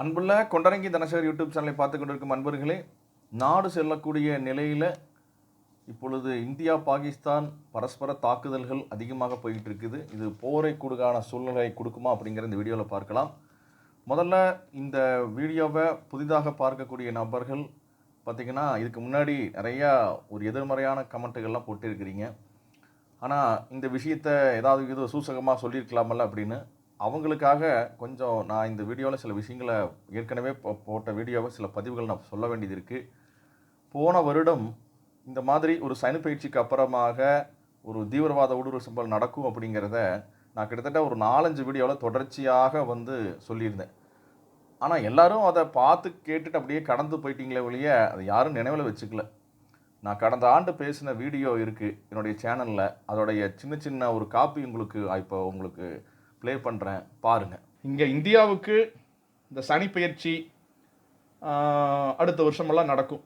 அன்புள்ள கொண்டரங்கி தனசேகர் யூடியூப் சேனலை பார்த்து கொண்டிருக்கும் அன்பர்களே நாடு செல்லக்கூடிய நிலையில் இப்பொழுது இந்தியா பாகிஸ்தான் பரஸ்பர தாக்குதல்கள் அதிகமாக போயிட்டு இருக்குது இது போரை கொடுக்கான சூழ்நிலை கொடுக்குமா அப்படிங்கிற இந்த வீடியோவில் பார்க்கலாம். முதல்ல இந்த வீடியோவை புதிதாக பார்க்கக்கூடிய நபர்கள் பார்த்திங்கன்னா இதுக்கு முன்னாடி நிறையா ஒரு எதிர்மறையான கமெண்ட்டுகள்லாம் போட்டிருக்கிறீங்க. ஆனால் இந்த விஷயத்தை ஏதாவது இது சூசகமாக சொல்லியிருக்கலாமல்ல அப்படின்னு அவங்களுக்காக கொஞ்சம் நான் இந்த வீடியோவில் சில விஷயங்களை ஏற்கனவே போ- போட்ட வீடியோவை சில பதிவுகள் நான் சொல்ல வேண்டியது இருக்குது போன வருடம் இந்த மாதிரி ஒரு சனி பயிற்சிக்கு அப்புறமாக ஒரு தீவிரவாத ஊடுருவல் சம்பவம் நடக்கும் அப்படிங்கிறத நான் கிட்டத்தட்ட ஒரு நாலஞ்சு வீடியோவில் தொடர்ச்சியாக வந்து சொல்லியிருந்தேன். ஆனால் எல்லோரும் அதை பார்த்து கேட்டுட்டு அப்படியே கடந்து போயிட்டீங்களே ஒழிய அதை யாரும் நினைவில் வச்சுக்கல. நான் கடந்த ஆண்டு பேசின வீடியோ இருக்குது என்னுடைய சேனலில். அதோடைய சின்ன சின்ன ஒரு காப்பி உங்களுக்கு இப்போ உங்களுக்கு ப்ளே பண்ணுறேன் பாருங்கள் இங்கே இந்தியாவுக்கு இந்த சனி பயிற்சி அடுத்த வருஷமெல்லாம் நடக்கும்.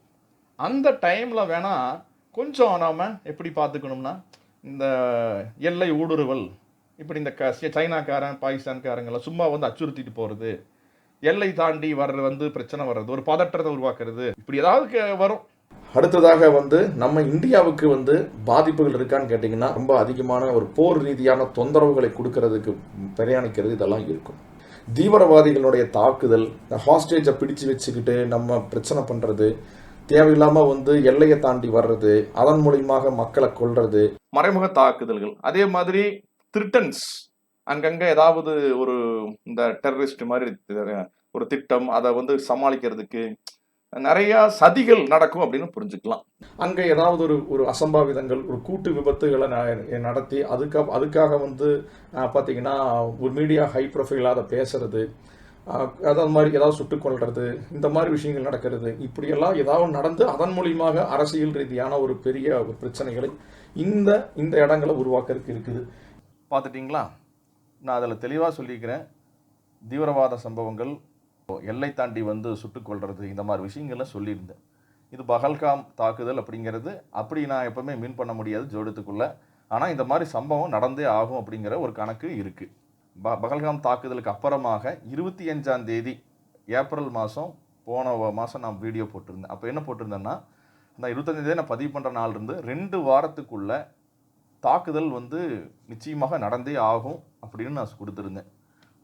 அந்த டைமில் வேணால் கொஞ்சம் நாம் எப்படி பார்த்துக்கணும்னா இந்த எல்லை ஊடுருவல் இப்படி இந்த க சைனாக்காரன் பாகிஸ்தான்காரங்களை சும்மா வந்து அச்சுறுத்திட்டு போகிறது எல்லை தாண்டி வர்றது வந்து பிரச்சனை வர்றது ஒரு பதற்றத்தை உருவாக்குறது இப்படி ஏதாவது க- வரும். அடுத்ததாக வந்து நம்ம இந்தியாவுக்கு வந்து பாதிப்புகள் இருக்கான்னு கேட்டிங்கன்னா ரொம்ப அதிகமான ஒரு போர் ரீதியான தொந்தரவுகளை கொடுக்கறதுக்கு பிரயாணிக்கிறது இதெல்லாம் இருக்கும். தீவிரவாதிகளுடைய தாக்குதல் ஹாஸ்டேஜை பிடிச்சு வச்சுக்கிட்டு நம்ம பிரச்சனை பண்ணுறது தேவையில்லாமல் வந்து எல்லையை தாண்டி வர்றது அதன் மூலியமாக மக்களை கொள்றது மறைமுக தாக்குதல்கள். அதே மாதிரி த்ரிட்டன்ஸ். அங்கங்கே ஏதாவது ஒரு இந்த டெரரிஸ்ட் மாதிரி ஒரு திட்டம் அதை வந்து சமாளிக்கிறதுக்கு நிறைய சதிகள் நடக்கும் அப்படின்னு புரிஞ்சுக்கலாம். அங்கே ஏதாவது ஒரு ஒரு அசம்பாவிதங்கள் ஒரு கூட்டு விபத்துகளை நடத்தி அதுக்காக அதுக்காக வந்து பார்த்தீங்கன்னா ஒரு மீடியா ஹை ப்ரொஃபைலாக அதை பேசுறது அதாவது மாதிரி ஏதாவது சுட்டுக் கொல்றது இந்த மாதிரி விஷயங்கள் நடக்கிறது இப்படியெல்லாம் ஏதாவது நடந்து அதன் மூலியமாக அரசியல் ரீதியான ஒரு பெரிய ஒரு பிரச்சனைகளை இந்த இந்த இடங்களை உருவாக்கறதுக்கு இருக்குது. பார்த்துட்டிங்களா? நான் அதில் தெளிவாக சொல்லியிருக்கிறேன் தீவிரவாத சம்பவங்கள் எல்லை தாண்டி வந்து சுட்டுக் கொள்வது இந்த மாதிரி விஷயங்கள்லாம் சொல்லியிருந்தேன். இது பகல்காம் தாக்குதல் அப்படிங்கிறது அப்படி நான் எப்போவுமே மீன் பண்ண முடியாது ஜோடத்துக்குள்ளே. ஆனால் இந்த மாதிரி சம்பவம் நடந்தே ஆகும் அப்படிங்கிற ஒரு கணக்கு இருக்குது ப பகல்காம் தாக்குதலுக்கு அப்புறமாக இருபத்தி அஞ்சாம் தேதி ஏப்ரல் மாதம் போன மாதம் நான் வீடியோ போட்டிருந்தேன். அப்போ என்ன போட்டிருந்தேன்னா அந்த இருபத்தஞ்சு தேதி நான் பதிவு பண்ணுற நாள் இருந்து ரெண்டு வாரத்துக்குள்ள தாக்குதல் வந்து நிச்சயமாக நடந்தே ஆகும் அப்படின்னு நான் கொடுத்துருந்தேன்.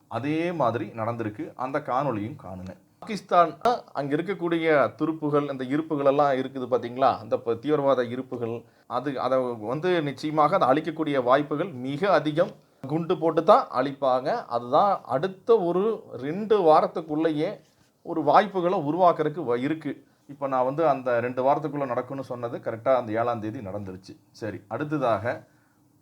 அதே மாதிரி நடந்திருக்கு. அந்த காணொலியும் காணுங்க பாகிஸ்தான் அங்கே இருக்கக்கூடிய துருப்புகள் இந்த இருப்புகள் எல்லாம் இருக்குது பார்த்தீங்களா அந்த தீவிரவாத இருப்புகள் அது அதை வந்து நிச்சயமாக அதை அழிக்கக்கூடிய வாய்ப்புகள் மிக அதிகம். குண்டு போட்டு தான் அழிப்பாங்க. அதுதான் அடுத்த ஒரு ரெண்டு வாரத்துக்குள்ளேயே ஒரு வாய்ப்புகளை உருவாக்குறதுக்கு வ- இருக்கு. இப்போ நான் வந்து அந்த ரெண்டு வாரத்துக்குள்ளே நடக்கும்னு சொன்னது கரெக்டாக அந்த ஏழாம் தேதி நடந்துருச்சு. சரி அடுத்ததாக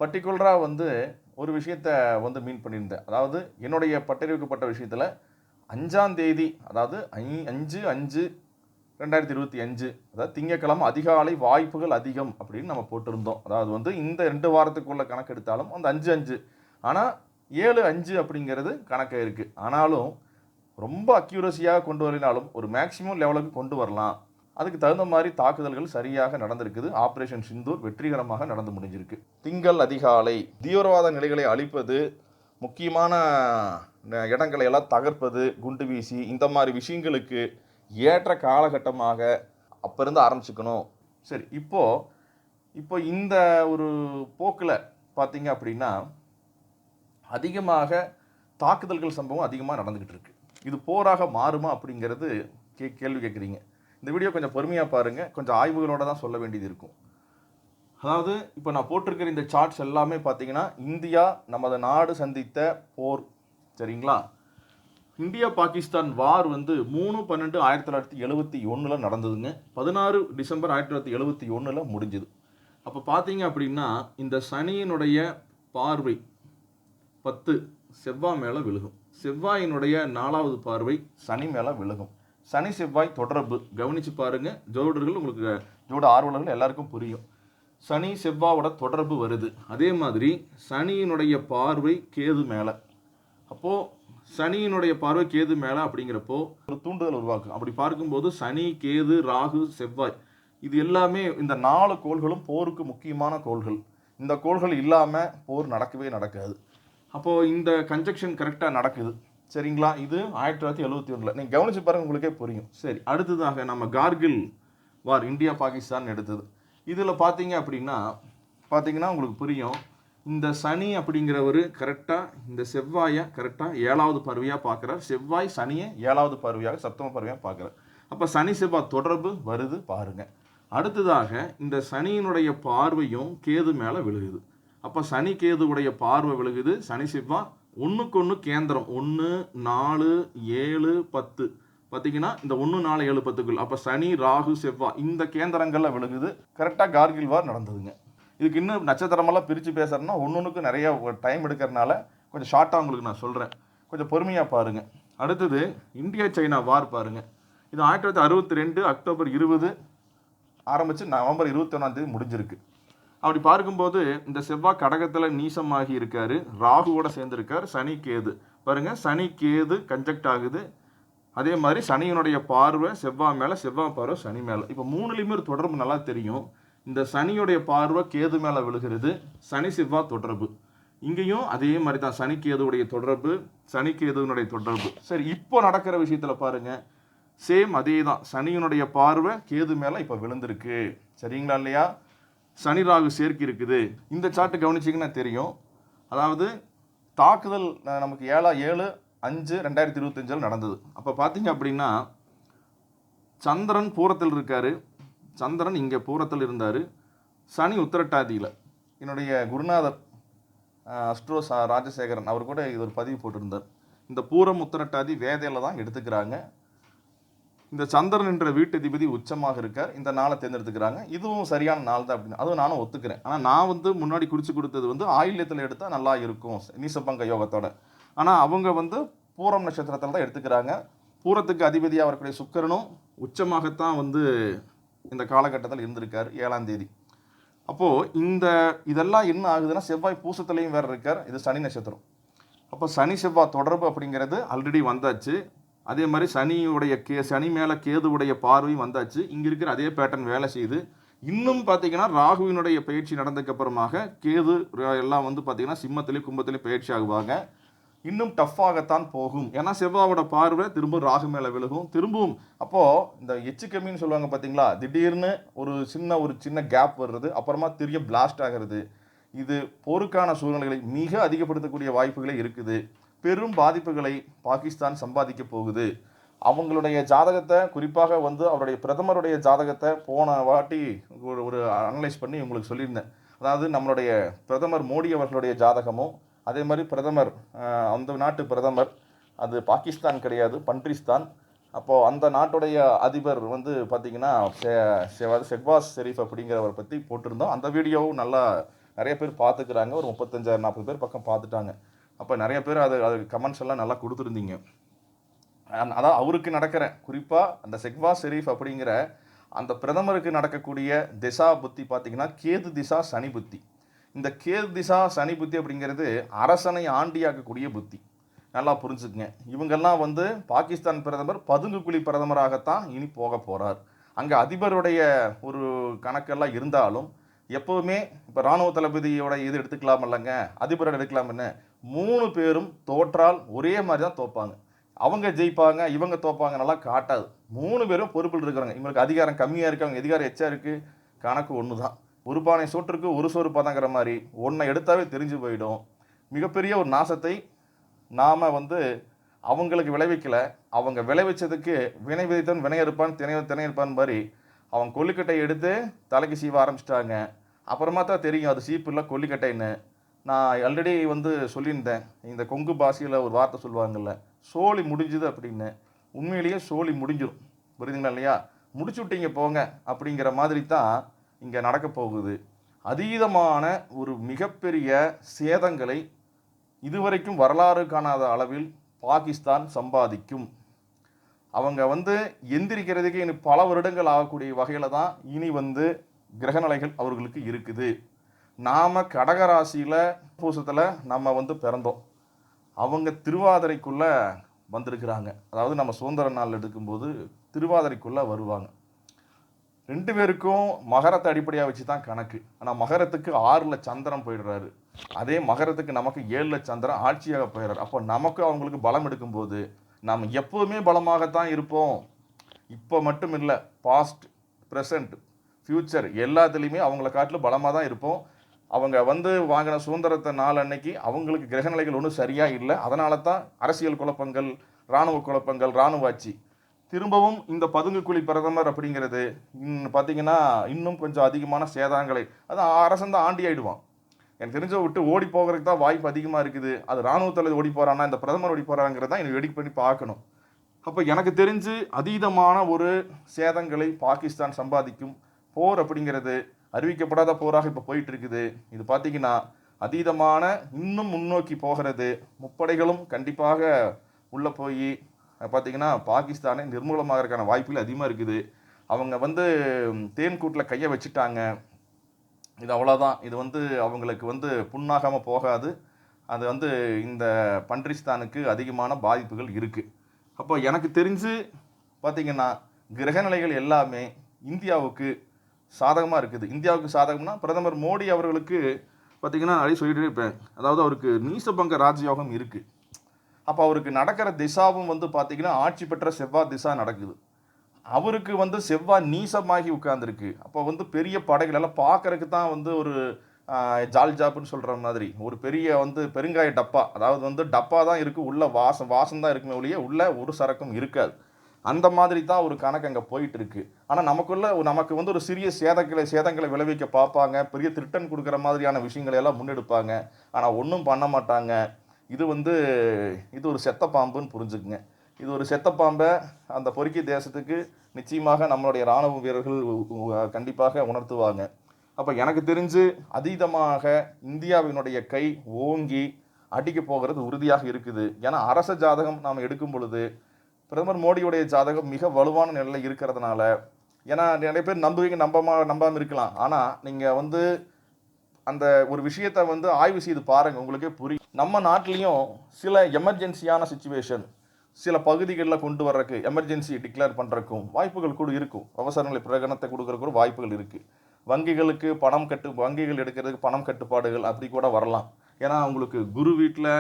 பர்டிகுலராக வந்து ஒரு விஷயத்த வந்து மீன் பண்ணியிருந்தேன். அதாவது என்னுடைய பட்டறிவிக்கப்பட்ட விஷயத்தில் அஞ்சாம் தேதி அதாவது ஐ- அஞ்சு அஞ்சு ரெண்டாயிரத்தி இருபத்தி அஞ்சு அதாவது திங்கக்கிழமை அதிகாலை வாய்ப்புகள் அதிகம் அப்படின்னு நம்ம போட்டிருந்தோம். அதாவது வந்து இந்த ரெண்டு வாரத்துக்குள்ள கணக்கு எடுத்தாலும் அந்த அஞ்சு அஞ்சு. ஆனால் ஏழு அஞ்சு அப்படிங்கிறது கணக்கு இருக்குது ஆனாலும் ரொம்ப அக்யூரஸியாக கொண்டு வரலினாலும் ஒரு மேக்ஸிமம் லெவலுக்கு கொண்டு வரலாம். அதுக்கு தகுந்த மாதிரி தாக்குதல்கள் சரியாக நடந்திருக்குது. ஆப்ரேஷன் சிந்தூர் வெற்றிகரமாக நடந்து முடிஞ்சிருக்கு. திங்கள் அதிகாலை தீவிரவாத நிலைகளை அழிப்பது முக்கியமான ந- இடங்களை எல்லாம் தகர்ப்பது குண்டு வீசி இந்த மாதிரி விஷயங்களுக்கு ஏற்ற காலகட்டமாக அப்போ இருந்து ஆரம்பிச்சுக்கணும். சரி இப்போது இப்போ இந்த ஒரு போக்கில் பார்த்தீங்க அப்படின்னா அதிகமாக தாக்குதல்கள் சம்பவம் அதிகமாக நடந்துக்கிட்டு இருக்கு. இது போராக மாறுமா அப்படிங்கிறது கே கேள்வி கேட்குறீங்க இந்த வீடியோ கொஞ்சம் பொறுமையாக பாருங்கள் கொஞ்சம் ஆய்வுகளோட தான் சொல்ல வேண்டியது இருக்கும். அதாவது இப்போ நான் போட்டிருக்கிற இந்த சார்ட்ஸ் எல்லாமே பார்த்தீங்கன்னா இந்தியா நமது நாடு சந்தித்த போர். சரிங்களா? இந்தியா பாகிஸ்தான் வார் வந்து மூணு பன்னெண்டு ஆயிரத்தி தொள்ளாயிரத்தி எழுபத்தி ஒன்றில் நடந்ததுங்க. பதினாறு டிசம்பர் ஆயிரத்தி தொள்ளாயிரத்தி எழுபத்தி ஒன்றில் முடிஞ்சுது. அப்போ பார்த்தீங்க அப்படின்னா இந்த சனியினுடைய பார்வை பத்து செவ்வாய் மேலே விழுகும். செவ்வாயினுடைய நாலாவது பார்வை சனி மேலே விழுகும். சனி செவ்வாய் தொடர்பு. கவனிச்சு பாருங்கள் ஜோடர்கள் உங்களுக்கு ஜோட ஆர்வலர்கள் எல்லாருக்கும் புரியும். சனி செவ்வாவோட தொடர்பு வருது. அதே மாதிரி சனியினுடைய பார்வை கேது மேலே. அப்போது சனியினுடைய பார்வை கேது மேலே அப்படிங்கிறப்போ ஒரு தூண்டுதல் உருவாக்கும். அப்படி பார்க்கும்போது சனி கேது ராகு செவ்வாய் இது எல்லாமே இந்த நாலு கோள்களும் போருக்கு முக்கியமான கோள்கள். இந்த கோள்கள் இல்லாமல் போர் நடக்கவே நடக்காது. அப்போது இந்த கன்ஜெக்ஷன் கரெக்டாக நடக்குது. சரிங்களா? இது ஆயிரத்தி தொள்ளாயிரத்தி எழுபத்தி ஒன்றில் நீங்கள் கவனித்து பாருங்கள் உங்களுக்கே புரியும். சரி அடுத்ததாக நம்ம கார்கில் வார் இந்தியா பாகிஸ்தான் எடுத்தது. இதில் பார்த்தீங்க அப்படின்னா பார்த்தீங்கன்னா உங்களுக்கு புரியும். இந்த சனி அப்படிங்கிறவர் கரெக்டாக இந்த செவ்வாயை கரெக்டாக ஏழாவது பருவியாக பார்க்குறார் செவ்வாய் சனியை ஏழாவது பருவியாக சப்தம பருவியாக பார்க்குறார் அப்போ சனி செவ்வாய் தொடர்பு வருது பாருங்கள் அடுத்ததாக இந்த சனியினுடைய பார்வையும் கேது மேலே விழுகுது. அப்போ சனி கேதுவுடைய பார்வை விழுகுது சனி செவ்வாய் ஒன்றுக்கு ஒன்று கேந்திரம். ஒன்று நாலு ஏழு பத்து. பார்த்தீங்கன்னா இந்த ஒன்று நாலு ஏழு பத்துக்குள். அப்போ சனி ராகு செவ்வாய் இந்த கேந்திரங்களில் விழுகுது. கரெக்டாக கார்கில் வார் நடந்ததுங்க. இதுக்கு இன்னும் நட்சத்திரமெல்லாம் பிரித்து பேசுகிறேன்னா ஒன்று நிறைய டைம் எடுக்கிறனால கொஞ்சம் ஷார்ட்டாக உங்களுக்கு நான் சொல்கிறேன் கொஞ்சம் பொறுமையாக பாருங்கள் அடுத்தது இந்தியா சைனா வார் பாருங்கள் இது ஆயிரத்தி தொள்ளாயிரத்தி அறுபத்தி ரெண்டு அக்டோபர் இருபது ஆரம்பித்து நவம்பர் இருபத்தி ஒன்றாந்தேதி முடிஞ்சிருக்கு. அப்படி பார்க்கும்போது இந்த செவ்வாய் கடகத்தில் நீசமாகி இருக்காரு. ராகுவோட சேர்ந்துருக்கார். சனி கேது. பாருங்க சனி கேது கன்ஜெக்ட் ஆகுது. அதே மாதிரி சனியினுடைய பார்வை செவ்வாய் மேலே செவ்வாய் பார்வை சனி மேலே. இப்போ மூணுலேயுமே ஒரு தொடர்பு நல்லா தெரியும். இந்த சனியுடைய பார்வை கேது மேலே விழுகிறது. சனி செவ்வாய் தொடர்பு. இங்கேயும் அதே மாதிரி தான் சனிக்கேதுவுடைய தொடர்பு சனி தொடர்பு. சரி இப்போ நடக்கிற விஷயத்தில் பாருங்கள் சேம் அதே தான் சனியினுடைய பார்வை கேது மேலே இப்போ விழுந்திருக்கு. சரிங்களா இல்லையா? சனி ராகு சேர்க்கை இருக்குது இந்த சார்ட்டு கவனிச்சிங்கன்னா தெரியும். அதாவது தாக்குதல் நமக்கு ஏழா ஏழு அஞ்சு ரெண்டாயிரத்தி இருபத்தஞ்சில் நடந்தது. அப்போ பார்த்தீங்க அப்படின்னா சந்திரன் பூரத்தில் இருக்கார். சந்திரன் இங்கே பூரத்தில் இருந்தார். சனி உத்திரட்டாதியில். என்னுடைய குருநாதர் அஸ்ட்ரோ சா ராஜசேகரன் அவர் கூட இது ஒரு பதிவு போட்டிருந்தார். இந்த பூரம் உத்திரட்டாதி வேதையில் தான் எடுத்துக்கிறாங்க. இந்த சந்திரன் என்ற வீட்டதிபதி உச்சமாக இருக்கார். இந்த நாளை தேர்ந்தெடுத்துக்கிறாங்க. இதுவும் சரியான நாள் தான் அப்படின்னு. அதுவும் நானும் ஒத்துக்கிறேன். ஆனால் நான் வந்து முன்னாடி குறித்து கொடுத்தது வந்து ஆயில்யத்தில் எடுத்தால் நல்லா இருக்கும். நீசப்பங்க யோகத்தோட. ஆனால் அவங்க வந்து பூரம் நட்சத்திரத்தில் தான் எடுத்துக்கிறாங்க. பூரத்துக்கு அதிபதியாக வரக்கூடிய சுக்கரனும் உச்சமாகத்தான் வந்து இந்த காலகட்டத்தில் இருந்திருக்கார் ஏழாம் தேதி. அப்போது இந்த இதெல்லாம் என்ன ஆகுதுன்னா செவ்வாய் பூசத்துலேயும் வேறு இருக்கார். இது சனி நட்சத்திரம். அப்போ சனி செவ்வாய் தொடர்பு அப்படிங்கிறது ஆல்ரெடி வந்தாச்சு. அதே மாதிரி சனியுடைய கே சனி மேலே கேதுவுடைய பார்வையும் வந்தாச்சு. இங்கே இருக்கிற அதே பேட்டர்ன் வேலை செய்யுது. இன்னும் பார்த்தீங்கன்னா ராகுவினுடைய பயிற்சி நடந்ததுக்கப்புறமாக கேது எல்லாம் வந்து பார்த்தீங்கன்னா சிம்மத்திலையும் கும்பத்திலையும் பயிற்சி ஆகுவாங்க. இன்னும் டஃப்பாகத்தான் போகும். ஏன்னா செவ்வாவோட பார்வை திரும்ப ராகு மேலே விழுகும். திரும்பவும் அப்போது இந்த எச்சு கம்மின்னு சொல்லுவாங்க பார்த்தீங்களா திடீர்னு ஒரு சின்ன ஒரு சின்ன கேப் வர்றது அப்புறமா திரிய பிளாஸ்ட் ஆகிறது. இது போருக்கான சூழ்நிலைகளை மிக அதிகப்படுத்தக்கூடிய வாய்ப்புகளே இருக்குது. பெரும் பாதிப்புகளை பாகிஸ்தான் சம்பாதிக்க போகுது. அவங்களுடைய ஜாதகத்தை குறிப்பாக வந்து அவருடைய பிரதமருடைய ஜாதகத்தை போன வாட்டி ஒரு ஒரு அனலைஸ் பண்ணி உங்களுக்கு சொல்லியிருந்தேன். அதாவது நம்மளுடைய பிரதமர் மோடி அவர்களுடைய ஜாதகமும் அதே மாதிரி பிரதமர் அந்த நாட்டு பிரதமர் அது பாகிஸ்தான் கிடையாது பன்ட்ரிஸ்தான் அப்போது அந்த நாட்டுடைய அதிபர் வந்து பார்த்தீங்கன்னா ஷெக்வாஸ் ஷெரீஃப் அப்படிங்கிறவரை பற்றி போட்டிருந்தோம். அந்த வீடியோவும் நல்லா நிறைய பேர் பார்த்துக்கிறாங்க. ஒரு முப்பத்தஞ்சாயிரம் நாற்பது பேர் பக்கம் பார்த்துட்டாங்க. அப்போ நிறைய பேர் அது அது கமெண்ட்ஸ் எல்லாம் நல்லா கொடுத்துருந்தீங்க. அதான் அவருக்கு நடக்கிற குறிப்பாக அந்த செக்வா ஷெரீஃப் அப்படிங்கிற அந்த பிரதமருக்கு நடக்கக்கூடிய திசா புத்தி பார்த்தீங்கன்னா கேது திசா சனி புத்தி. இந்த கேது திசா சனி புத்தி அப்படிங்கிறது அரசனை ஆண்டியாக்கக்கூடிய புத்தி. நல்லா புரிஞ்சுக்குங்க. இவங்கெல்லாம் வந்து பாகிஸ்தான் பிரதமர் பதுங்குக்குழி பிரதமராகத்தான் இனி போக போகிறார் அங்கே அதிபருடைய ஒரு கணக்கெல்லாம் இருந்தாலும் எப்போவுமே இப்போ இராணுவ தளபதியோட இது எடுத்துக்கலாம் இல்லைங்க அதிபரோட எடுக்கலாம் என்ன மூணு பேரும் தோற்றால் ஒரே மாதிரி தான் தோப்பாங்க. அவங்க ஜெயிப்பாங்க இவங்க தோப்பாங்க நல்லா காட்டாது. மூணு பேரும் பொறுப்பில் இருக்கிறாங்க இவங்களுக்கு அதிகாரம் கம்மியாக இருக்குது அவங்க அதிகாரம் எச்சா இருக்குது கணக்கு ஒன்று தான் ஒரு பானை சோற்றுக்கு ஒரு சோறு பதாங்கிற மாதிரி ஒன்றை எடுத்தாவே தெரிஞ்சு போயிடும். மிகப்பெரிய ஒரு நாசத்தை நாம் வந்து அவங்களுக்கு விளைவிக்கல. அவங்க விளைவிச்சதுக்கு வினை விதைத்தவன் வினை இருப்பான் திணை திணை இருப்பான் மாதிரி அவன் கொல்லிக்கட்டை எடுத்து தலைக்கு சீவ ஆரம்பிச்சிட்டாங்க. அப்புறமா தான் தெரியும் அது சீப்பு இல்லை கொல்லிக்கட்டைன்னு. நான் ஆல்ரெடி வந்து சொல்லியிருந்தேன் இந்த கொங்கு பாஷையில் ஒரு வார்த்தை சொல்லுவாங்கல்ல சோழி முடிஞ்சுது அப்படின்னு. உண்மையிலேயே சோழி முடிஞ்சிடும் புரியுதுங்களா இல்லையா? முடிச்சு விட்டீங்க போங்க அப்படிங்கிற மாதிரி தான் இங்கே நடக்க போகுது. அதீதமான ஒரு மிகப்பெரிய சேதங்களை இதுவரைக்கும் வரலாறு காணாத அளவில் பாகிஸ்தான் சம்பாதிக்கும். அவங்க வந்து எந்திரிக்கிறதுக்கு இனி பல வருடங்கள் ஆகக்கூடிய வகையில் தான் இனி வந்து கிரகநிலைகள் அவர்களுக்கு இருக்குது. நாம் கடகராசியில் பூசத்தில் நம்ம வந்து பிறந்தோம். அவங்க திருவாதிரைக்குள்ளே வந்திருக்கிறாங்க. அதாவது நம்ம சுதந்திர நாள் எடுக்கும்போது திருவாதிரைக்குள்ளே வருவாங்க. ரெண்டு பேருக்கும் மகரத்தை அடிப்படையாக வச்சு தான் கணக்கு. ஆனால் மகரத்துக்கு ஆறில் சந்திரன் போயிடுறாரு. அதே மகரத்துக்கு நமக்கு ஏழில் சந்திரன் ஆட்சியாக போயிடுறார். அப்போ நமக்கு அவங்களுக்கு பலம் எடுக்கும்போது நாம் எப்போவுமே பலமாகத்தான் இருப்போம். இப்போ மட்டும் இல்லை பாஸ்ட் ப்ரெசண்ட் ஃப்யூச்சர் எல்லாத்துலேயுமே அவங்கள காட்டிலும் பலமாக தான் இருப்போம். அவங்க வந்து வாங்கின சுதந்திரத்தை நாள் அன்னைக்கு அவங்களுக்கு கிரகநிலைகள் ஒன்றும் சரியாக இல்லை. அதனால தான் அரசியல் குழப்பங்கள் இராணுவ குழப்பங்கள் இராணுவ ஆட்சி. திரும்பவும் இந்த பதுங்குக்குழி பிரதமர் அப்படிங்கிறது இன் பார்த்தீங்கன்னா இன்னும் கொஞ்சம் அதிகமான சேதாரங்களை அது அரசன் தான் ஆண்டி ஆயிடுவான். எனக்கு தெரிஞ்ச விட்டு ஓடி போகிறதுக்கு தான் வாய்ப்பு அதிகமாக இருக்குது. அது இராணுவத்தில் ஓடி போகிறானா இந்த பிரதமர் ஓடி போகிறாங்கிறது தான் எனக்கு வெடிக் பண்ணி பார்க்கணும். அப்போ எனக்கு தெரிஞ்சு அதீதமான ஒரு சேதங்களை பாகிஸ்தான் சம்பாதிக்கும் போர் அப்படிங்கிறது அறிவிக்கப்படாத போராக இப்போ போயிட்டு இருக்குது இது பார்த்தீங்கன்னா அதீதமான இன்னும் முன்னோக்கி போகிறது. முப்படைகளும் கண்டிப்பாக உள்ளே போய் பார்த்தீங்கன்னா பாகிஸ்தானை நிர்மூலமாகறதுக்கான வாய்ப்புகள் அதிகமாக இருக்குது. அவங்க வந்து தேன்கூட்டில் கையை வச்சுட்டாங்க. இது அவ்வளோதான் இது வந்து அவங்களுக்கு வந்து புண்ணாகாமல் போகாது. அது வந்து இந்த பன்றிஸ்தானுக்கு அதிகமான பாதிப்புகள் இருக்குது அப்போ எனக்கு தெரிஞ்சு பார்த்தீங்கன்னா கிரகநிலைகள் எல்லாமே இந்தியாவுக்கு சாதகமாக இருக்குது. இந்தியாவுக்கு சாதகம்னா பிரதமர் மோடி அவர்களுக்கு பார்த்தீங்கன்னா நிறைய சொல்லிட்டு இருப்பேன். அதாவது அவருக்கு நீசபங்க ராஜயோகம் இருக்குது அப்போ அவருக்கு நடக்கிற திசாவும் வந்து பார்த்தீங்கன்னா ஆட்சி பெற்ற செவ்வாய் திசா நடக்குது. அவருக்கு வந்து செவ்வாய் நீசமாகி உட்கார்ந்துருக்கு. அப்போ வந்து பெரிய படைகள் எல்லாம் பார்க்கறதுக்கு தான் வந்து ஒரு ஜால் ஜாப்புன்னு சொல்கிற மாதிரி. ஒரு பெரிய வந்து பெருங்காய டப்பா. அதாவது வந்து டப்பா தான் இருக்குது உள்ள வாசம் வாசம் தான் இருக்குமே ஒழிய உள்ள ஒரு சரக்கும் இருக்காது. அந்த மாதிரி தான் ஒரு கணக்கு அங்கே போயிட்டு இருக்கு ஆனால் நமக்குள்ள நமக்கு வந்து ஒரு சிறிய சேதங்களை சேதங்களை விளைவிக்க பார்ப்பாங்க. பெரிய திருட்டன் கொடுக்குற மாதிரியான விஷயங்களை எல்லாம் முன்னெடுப்பாங்க. ஆனால் ஒன்றும் பண்ண மாட்டாங்க. இது வந்து இது ஒரு செத்த பாம்புன்னு புரிஞ்சுக்குங்க. இது ஒரு செத்த பாம்பை அந்த பொறுக்கி தேசத்துக்கு நிச்சயமாக நம்மளுடைய இராணுவ வீரர்கள் கண்டிப்பாக உணர்த்துவாங்க. அப்போ எனக்கு தெரிஞ்சு அதீதமாக இந்தியாவினுடைய கை ஓங்கி அடிக்க போகிறது உறுதியாக இருக்குது. ஏன்னா அரச ஜாதகம் நாம் எடுக்கும் பொழுது பிரதமர் மோடியுடைய ஜாதகம் மிக வலுவான நிலையில் இருக்கிறதுனால ஏன்னா நிறைய பேர் நம்புவீங்க நம்பமா நம்பாமல் இருக்கலாம். ஆனால் நீங்கள் வந்து அந்த ஒரு விஷயத்தை வந்து ஆய்வு செய்து பாருங்கள் உங்களுக்கே புரியும். நம்ம நாட்டிலையும் சில எமர்ஜென்சியான சுச்சுவேஷன் சில பகுதிகளில் கொண்டு வர்றதுக்கு எமர்ஜென்சி டிக்ளேர் பண்ணுறக்கும் வாய்ப்புகள் கூட இருக்கும் அவசர நிலை பிரகடனத்தை கொடுக்குறக்கு ஒரு வாய்ப்புகள் இருக்குது வங்கிகளுக்கு பணம் கட்டு வங்கிகள் எடுக்கிறதுக்கு பணம் கட்டுப்பாடுகள் அப்படி கூட வரலாம். ஏன்னா உங்களுக்கு குரு வீட்டில்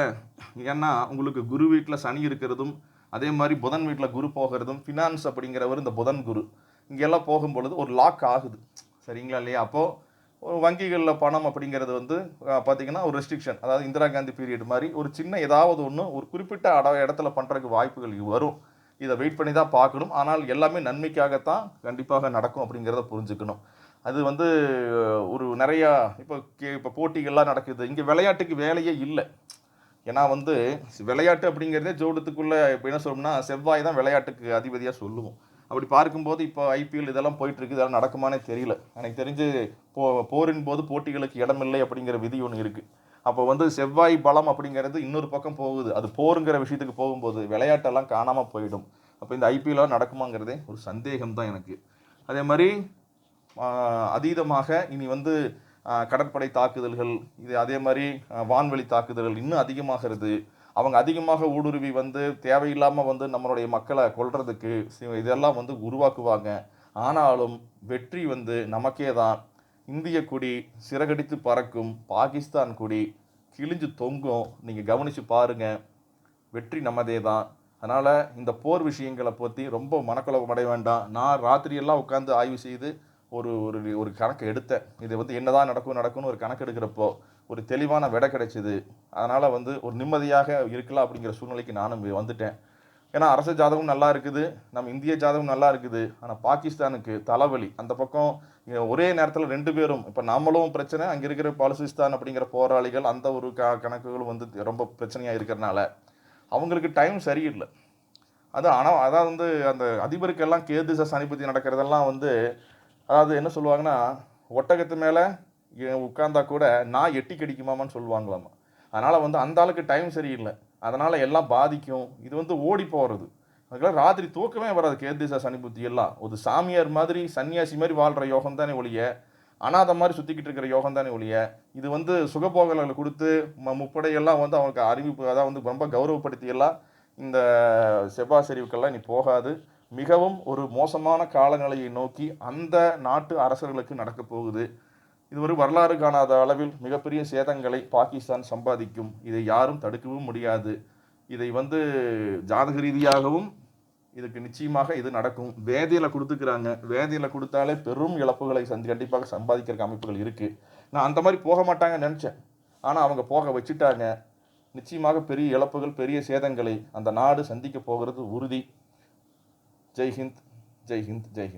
ஏன்னா உங்களுக்கு குரு வீட்டில் சனி இருக்கிறதும் அதே மாதிரி புதன் வீட்டில் குரு போகிறதும் ஃபினான்ஸ் அப்படிங்கிறவர் இந்த புதன் குரு. இங்கெல்லாம் போகும் பொழுது ஒரு லாக் ஆகுது. சரிங்களா இல்லையா? அப்போது வங்கிகளில் பணம் அப்படிங்கிறது வந்து பார்த்திங்கன்னா பார்த்தீங்கன்னா ஒரு ரெஸ்ட்ரிக்ஷன் அதாவது இந்திரா காந்தி பீரியட் மாதிரி ஒரு சின்ன ஏதாவது ஒன்று ஒரு குறிப்பிட்ட அட இடத்துல பண்ணுறதுக்கு வாய்ப்புகள் வரும். இதை வெயிட் பண்ணி தான் பார்க்கணும். ஆனால் எல்லாமே நன்மைக்காகத்தான் கண்டிப்பாக நடக்கும் அப்படிங்கிறத புரிஞ்சுக்கணும். அது வந்து ஒரு நிறையா இப்போ கே இப்போ போட்டிகள்லாம் நடக்குது. இங்கே விளையாட்டுக்கு வேலையே இல்லை. ஏன்னா வந்து விளையாட்டு அப்படிங்கிறதே ஜோடத்துக்குள்ளே இப்போ என்ன சொல்லணும்னா செவ்வாய் தான் விளையாட்டுக்கு அதிபதியாக சொல்லுவோம். அப்படி பார்க்கும்போது இப்போ ஐபிஎல் இதெல்லாம் போயிட்டுருக்கு இதெல்லாம் நடக்குமானே தெரியல. எனக்கு தெரிஞ்சு போ போரின் போது போட்டிகளுக்கு இடமில்லை அப்படிங்கிற விதி ஒன்று இருக்குது அப்போ வந்து செவ்வாய் பலம் அப்படிங்கிறது இன்னொரு பக்கம் போகுது. அது போருங்கிற விஷயத்துக்கு போகும்போது விளையாட்டெல்லாம் காணாமல் போயிடும். அப்போ இந்த ஐபிஎல்லாம் நடக்குமாங்கிறதே ஒரு சந்தேகம் தான் எனக்கு. அதே மாதிரி அதீதமாக இனி வந்து கடற்படை தாக்குதல்கள் இது அதே மாதிரி வான்வெளி தாக்குதல்கள் இன்னும் அதிகமாகிறது அவங்க அதிகமாக ஊடுருவி வந்து தேவையில்லாமல் வந்து நம்மளுடைய மக்களை கொள்றதுக்கு இதெல்லாம் வந்து உருவாக்குவாங்க. ஆனாலும் வெற்றி வந்து நமக்கே தான். இந்திய கொடி சிறகடித்து பறக்கும் பாகிஸ்தான் கொடி கிழிஞ்சு தொங்கும். நீங்கள் கவனித்து பாருங்க. வெற்றி நமதே தான். அதனால் இந்த போர் விஷயங்களை பற்றி ரொம்ப மனக்குழப்பம் அடைய வேண்டாம். நான் ராத்திரியெல்லாம் உட்காந்து ஆய்வு செய்து ஒரு ஒரு ஒரு கணக்கு எடுத்தேன். இது வந்து என்னதான் நடக்கும் நடக்கும்னு ஒரு கணக்கு எடுக்கிறப்போ ஒரு தெளிவான விடை கிடைச்சிது. அதனால் வந்து ஒரு நிம்மதியாக இருக்கலாம் அப்படிங்கிற சூழ்நிலைக்கு நானும் வந்துட்டேன். ஏன்னா அரசு ஜாதகம் நல்லா இருக்குது. நம்ம இந்திய ஜாதகம் நல்லா இருக்குது. ஆனால் பாகிஸ்தானுக்கு தலைவலி. அந்த பக்கம் ஒரே நேரத்தில் ரெண்டு பேரும் இப்போ நம்மளும் பிரச்சனை அங்கே இருக்கிற பாலிசிஸ்தான் அப்படிங்கிற போராளிகள் அந்த ஒரு க கணக்குகளும் வந்து ரொம்ப பிரச்சனையாக இருக்கிறனால அவங்களுக்கு டைம் சரியில்லை. அது ஆனால் அதாவது வந்து அந்த அதிபருக்கெல்லாம் கேது சனிபதி நடக்கிறதெல்லாம் வந்து அதாவது என்ன சொல்லுவாங்கன்னா ஒட்டகத்து மேலே உட்காந்தா கூட நான் எட்டி கடிக்குமாமான்னு சொல்லுவாங்களாமா. அதனால் வந்து அந்த அளவுக்கு டைம் சரியில்லை. அதனால் எல்லாம் பாதிக்கும். இது வந்து ஓடி போகிறது அதுக்கெல்லாம் ராத்திரி தூக்கமே வராது. கேர்திசா சனி புத்தி எல்லாம். ஒரு சாமியார் மாதிரி சன்னியாசி மாதிரி வாழ்கிற யோகம் தானே ஒழிய அனாதை மாதிரி சுற்றிக்கிட்டு இருக்கிற யோகம் தானே ஒழிய இது வந்து சுகபோகங்களை கொடுத்து ம முப்படையெல்லாம் வந்து அவங்களுக்கு அறிவிப்பு அதாவது வந்து ரொம்ப கௌரவப்படுத்தியெல்லாம் இந்த செவ்வாய் செறிவுக்கெல்லாம் நீ போகாது. மிகவும் ஒரு மோசமான காலநிலையை நோக்கி அந்த நாட்டு அரசர்களுக்கு நடக்கப் போகுது. இது ஒரு வரலாறு காணாத அளவில் மிகப்பெரிய சேதங்களை பாகிஸ்தான் சம்பாதிக்கும். இதை யாரும் தடுக்கவும் முடியாது. இதை வந்து ஜாதக ரீதியாகவும் இதுக்கு நிச்சயமாக இது நடக்கும். வேதியில் கொடுத்துக்கிறாங்க. வேதியில் கொடுத்தாலே பெரும் இழப்புகளை சந்தி கண்டிப்பாக சம்பாதிக்கிற அமைப்புகள் இருக்குது நான் அந்த மாதிரி போக மாட்டாங்கன்னு நினச்சேன். ஆனால் அவங்க போக வச்சுட்டாங்க. நிச்சயமாக பெரிய இழப்புகள் பெரிய சேதங்களை அந்த நாடு சந்திக்க போகிறது உறுதி. Jai Hind, Jai